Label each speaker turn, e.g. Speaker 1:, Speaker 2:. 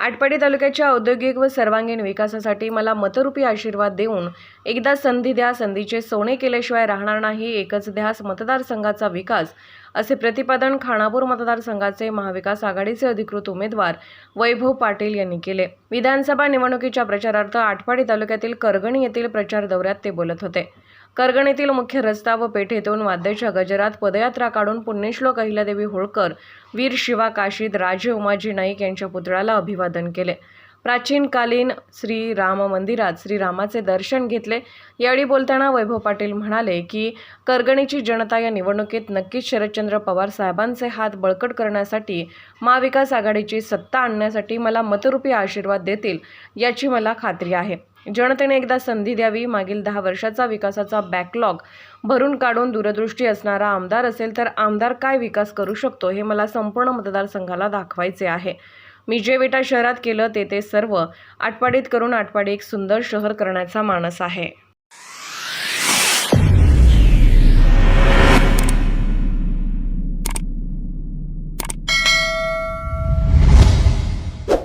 Speaker 1: आटपाडी तालुक्याच्या औद्योगिक व सर्वांगीण विकासासाठी मला मतरूपी आशीर्वाद देऊन एकदा संधी द्या संधीचे सोने केल्याशिवाय राहणार नाही एकच ध्यास मतदारसंघाचा विकास असे प्रतिपादन खानापूर मतदारसंघाचे महाविकास आघाडीचे अधिकृत उमेदवार वैभव पाटील यांनी केले. विधानसभा निवडणुकीच्या प्रचारार्थ आटपाडी तालुक्यातील करगणी येथील प्रचार दौऱ्यात ते बोलत होते. करगणीतील मुख्य रस्ता व पेठेतून वाद्याच्या गजरात पदयात्रा काढून पुण्यश्लोक अहिल्यादेवी होळकर वीर शिवा काशीद राजे उमाजी नाईक यांच्या पुतळ्याला अभिवादन केले. प्राचीनकालीन श्रीराम श्री राम मंदिरात श्रीरामाचे दर्शन घेतले. यावेळी बोलताना वैभव पाटील म्हणाले की करगणीची जनता या निवडणुकीत नक्कीच शरदचंद्र पवार साहेबांचे हात बळकट करण्यासाठी महाविकास आघाडीची सत्ता आणण्यासाठी मला मतरूपी आशीर्वाद देतील याची मला खात्री आहे. जनतेने एकदा संधी द्यावी मागील दहा वर्षाचा विकासाचा बॅकलॉग भरून काढून दूरदृष्टी असणारा आमदार असेल तर आमदार काय विकास करू शकतो हे मला संपूर्ण मतदारसंघाला दाखवायचे आहे. मी जे विटा शहरात केलं ते ते सर्व आटपाडीत करून आटपाडी एक सुंदर शहर करण्याचा मानस आहे.